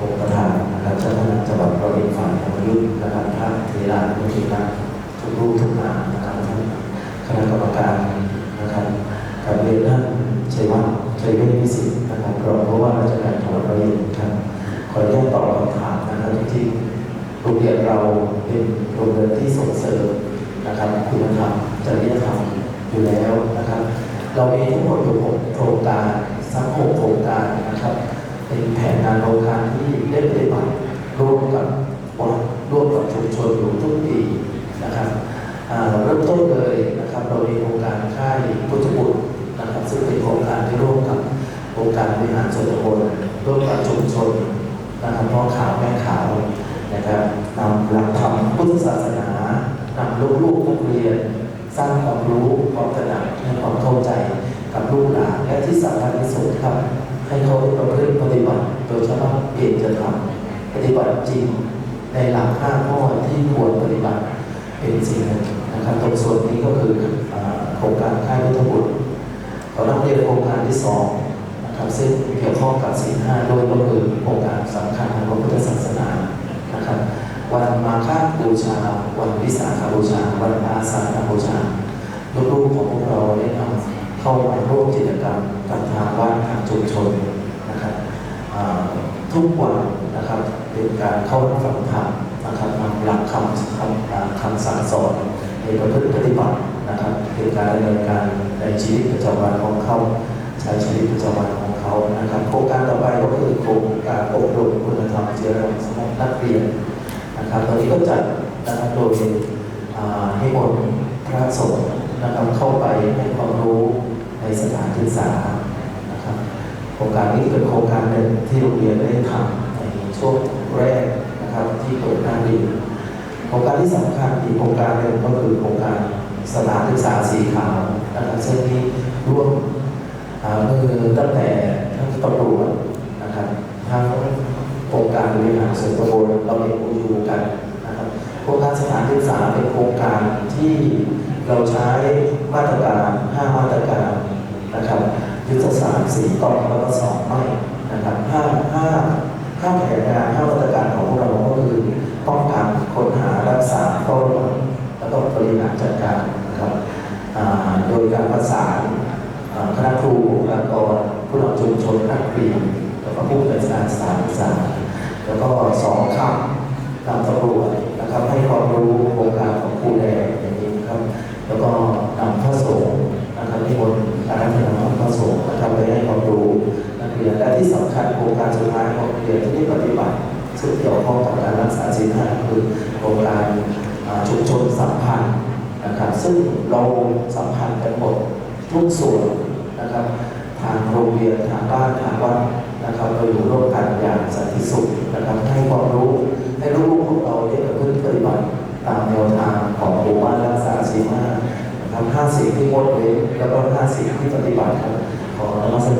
องค์ประธานนะครับเจ้าคณะจังหวัดร้อยเอ็ดฝ่ายธรรมยุทธนะครับพระเทรานุทินะทุกรูปทุกนามนะครับท่านคณะกรรมการนะครับกับเรียนท่านชัยวัฒน์ชัยเวชวิสิทธิ์นะครับรองผู้ว่าราชการจังหวัดร้อยเอ็ดครับขออนุญาตตอบคำถามนะครับจริงๆโรงเรียนเราเป็นโรงเรียนที่ส่งเสริมนะครับ คุณธรรมจริยธรรมอยู่แล้วนะครับ เรามีทั้งหมดอยู่หกโครงการสักหกโครงการนะครับ เป็นแผนงานโครงการที่ได้ปฏิบัติร่วมกับวัดร่วมกับชุมชนอยู่ทุกปีนะครับอ่าเริ่มต้นเลยนะครับเรามีโครงการค่ายพุทธบุตรนะครับซึ่งเป็นโครงการที่ร่วมกับโครงการบริหารส่วนตำบลร่วมกับชุมชนนะครับพ่อขาวแม่ขาวนะครับนำหลักธรรมพุทธศาสนานำลูกๆนักเรียน สร้างความรู้ความตระหนักและความเข้าใจกับลูกหลานและที่สำคัญที่สุดครับ ให้เขาได้ประพฤติปฏิบัติโดยเฉพาะเปลี่ยนจะทำปฏิบัติจริงในหลักห้าข้อที่ควรปฏิบัติเป็นสิ่งนนะครับตรงส่วนนี้ก็คือโครงการค่ายพุทธบุตรขอนำเรียนโครงการที่สองนะครับซึ่งเกี่ยวข้องกับศีลห้าด้วยก็คือโครงการสำคัญทางพระพุทธศาสนานะครับวันมาฆบูชา วันวิสาขบูชา วันอาสาฬบูชาลูกๆของพวกเราได้นำ เข้ามาร่วมกิจกรรมกับทางวัดทางชุมชนนะครับทุกวันนะครับเป็นการเข้ารับฟังธรรมนะครับนำหลักคำคำคำสั่งสอนในประพฤติปฏิบัตินะครับเป็นการดำเนินการในชีวิตประจำวันของเขาใช้ชีวิตประจำวันของเขานะครับโครงการต่อไปก็คือโครงการอบรมคุณธรรมจริยธรรมสำหรับนักเรียนนะครับตอนนี้ก็จัดนะครับโดยให้มนต์พระสงฆ์นะครับเข้าไปให้ความรู้ ในสถานศึกษานะครับโครงการนี้เป็นโครงการหนึ่งที่โรงเรียนได้ทำในช่วงแรกนะครับที่เปิดหน้าเรียนโครงการที่สำคัญอีกโครงการหนึ่งก็คือโครงการสถานศึกษาสีขาวนะครับซึ่งนี้ร่วมอ่ามือตั้งแต่ทั้งตำรวจนะครับทั้งโครงการบริหารส่วนตำบลเราเองอยู่กันนะครับ โครงการสถานศึกษาเป็นโครงการที่เราใช้มาตรการ 5 มาตรการนะครับยุทธศาสตร์สี่ต่อแล้วก็สองไม่นะครับห้าห้าห้าแผนงานห้ามาตรการของพวกเราก็คือป้องกันค้นหารักษาเฝ้าระวังแล้วก็บริหารจัดการนะครับโดยการประสานคณะครูบุคลากรผู้นำชุมชนนักเรียนแล้วก็ผู้บริการสถานศึกษาแล้วก็สองคำนำตำรวจ ท้ายของนักเรียนที่ได้ปฏิบัติซึ่งเกี่ยวข้องกับการรักษาศีลห้าคือโครงการชุมชนสัมพันธ์นะครับซึ่งเราสัมพันธ์กันหมดทุกส่วนนะครับ ทางโรงเรียนทางบ้านทางวัดนะครับเราอยู่ร่วมกันอย่างสันติสุขนะครับให้ความรู้ให้ลูกๆของเราได้ประพฤติปฏิบัติตามแนวทางของหมู่บ้านรักษาศีลห้านะครับห้าสิ่งที่งดเว้นแล้วก็ห้าสิ่งที่ปฏิบัติครับขอรัศดรพ